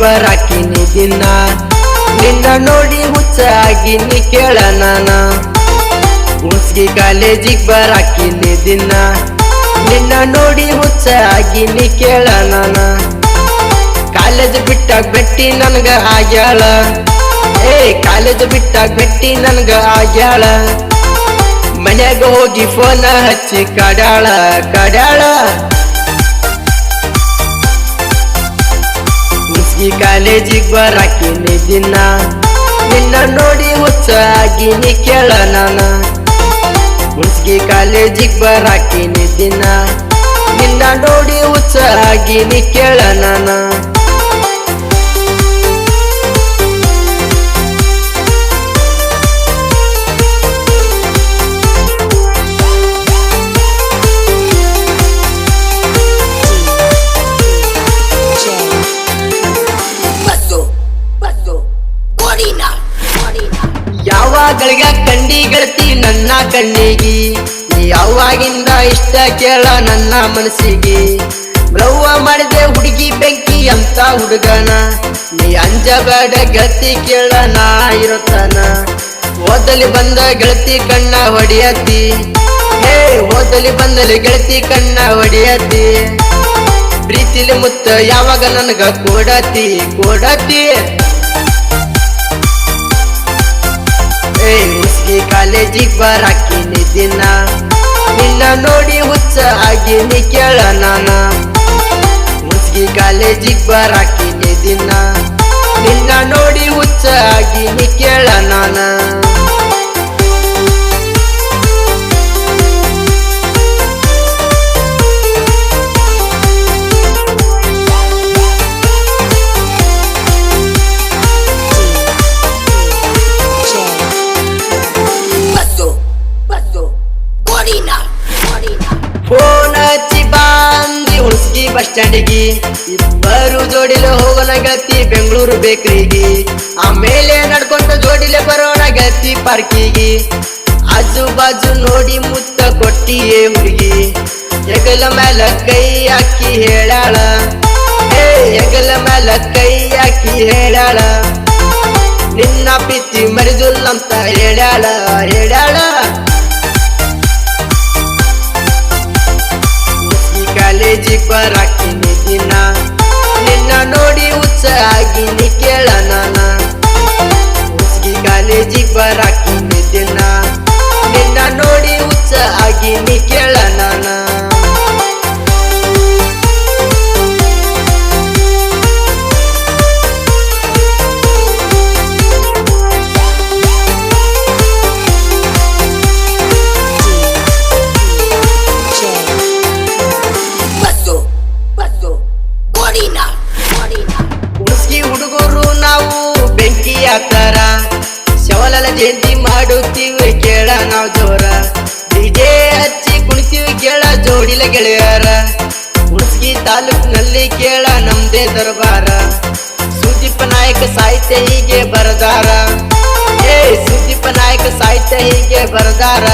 ಬರಾಕಿನಿ ದಿನ. ನಿನ್ನ ನೋಡಿ ಹುಚ್ಚ ಆಗಿನಿ ಕೇಳ ನಾನ. ಹುಸ್ಗಿ ಕಾಲೇಜಿಗೆ ಬರಾಕಿನಿ ದಿನ. ನಿನ್ನ ನೋಡಿ ಹುಚ್ಚ ಆಗಿನಿ ಕೇಳ ನಾನ. ಕಾಲೇಜ್ ಬಿಟ್ಟಾಗ ಬೆಟ್ಟಿ ನನ್ಗ ಆಗ್ಯಾಳ. ಏ, ಕಾಲೇಜ್ ಬಿಟ್ಟಾಗ ಬೆಟ್ಟಿ ನನ್ಗ ಆಗ್ಯಾಳ. ಮನ್ಯಾಗ ಹೋಗಿ ಫೋನ್ ಹಚ್ಚಿ ಕಡಾಳ ಕಡ್ಯಾಳ. ಮುಸ್ಗಿ ಕಾಲೇಜಿಗೆ ಬರಾಕಿನಿ ದಿನ. ನಿನ್ನ ನೋಡಿ ಹುಚ್ಚ ನೀ ಕೇಳ ನಾನ. ಹುಡ್ಗಿ ಕಾಲೇಜಿಗೆ ಬರಾಕಿನಿ ದಿನ. ನಿನ್ನ ನೋಡಿ ಹುಚ್ಚ ನೀ ಕೇಳ ನಾನ. ಕಣ್ಣಿಗಿ. ನೀ ಯಾವಾಗಿಂದ ಇಷ್ಟ ಕೇಳ ನನ್ನ ಮನಸ್ಸಿಗೆ. ಲವ್ವ ಮಾಡಿದೆ ಹುಡುಗಿ ಬೆಂಕಿ ಅಂತ ಹುಡುಗನ. ನೀ ಅಂಜಬೇಡ ಗೆಳತಿ ಕೇಳ, ನಾ ಇರುತ್ತಾನ. ಓದಲಿ ಬಂದ ಗೆಳತಿ ಕಣ್ಣ ಹೊಡಿಯತಿ. ಹೇ, ಓದಲಿ ಬಂದಲಿ ಗೆಳತಿ ಕಣ್ಣ ಹೊಡಿಯತಿ. ಪ್ರೀತಿಲಿ ಮುತ್ತ ಯಾವಾಗ ನನಗ ಕೊಡತಿ ಕೊಡತಿ. ಹುಸ್ಗಿ ಕಾಲೇಜಿಗೆ ಬರಾಕಿನಿ ದಿನ. ನಿನ್ನ ನೋಡಿ ಹುಚ್ಚ ಆಗಿನಿ ಕೇಳ ನಾನ. ಮುಸ್ಗಿ ಕಾಲೇಜಿಗೆ ಬರಾಕಿನಿ ದಿನ. ನಿನ್ನ ನೋಡಿ ಹುಚ್ಚ ಆಗಿನಿ ಕೇಳ ಸ್ಟ್ಯಾಂಡಿಗೆ ಇಬ್ಬರು ಜೋಡಿಲೆ ಹೋಗೋಣ ಗತಿ, ಬೆಂಗಳೂರು ಬೇಕ್ರಿಗೆ. ಆಮೇಲೆ ನಡ್ಕೊಂಡು ಜೋಡಿಲೆ ಬರೋಣ ಗತಿ ಪಾರ್ಕಿಗೆ. ಆಜು ಬಾಜು ನೋಡಿ ಮುತ್ತ ಕೊಟ್ಟಿಯೇ ಹುಡುಗಿ. ಹೆಗಲ ಮ್ಯಾಲ ಕೈ ಹಾಕಿ ಹೇಳಾಳ. ಏ ಹೆಗಲ ಮ್ಯಾಲ ಕೈ ಹಾಕಿ ಹೇಳಾಳ. ನಿನ್ನ ಪ್ರೀತಿ ಮರಿದುಲ್ಲಂತ ಹೇಳಾಳ ಹೇಳ್ಯಾಳ ಈ ಕಾಲೇಜಿಗೆ ಬರಾಕಿನಿ ದಿನ ನಿನ್ನ ನೋಡಿ ಹುಚ್ಚ ಆಗಿನಿ ಕೇಳ ನಾನ. ಹುಸ್ಗಿ ಕಾಲೇಜಿಗೆ ಬರಾಕಿನಿ ಜಯಂತಿ ಮಾಡುತ್ತೀವಿ ಕೇಳ ನಾವು ಜೋರ. ಡಿಜೆ ಹಚ್ಚಿ ಕುಣಿತೀವಿ ಕೇಳ ಜೋಡಿಲ ಗೆಳೆಯರ. ಹುಸ್ಗಿ ತಾಲೂಕಿನಲ್ಲಿ ಕೇಳ ನಮ್ದೇ ದರ್ಬಾರ. ಸುದೀಪ ನಾಯಕ ಸಾಹಿತ್ಯ ಹೀಗೆ ಬರದಾರ. ಏ, ಸುದೀಪ ನಾಯಕ ಸಾಹಿತ್ಯ ಹೀಗೆ ಬರದಾರ.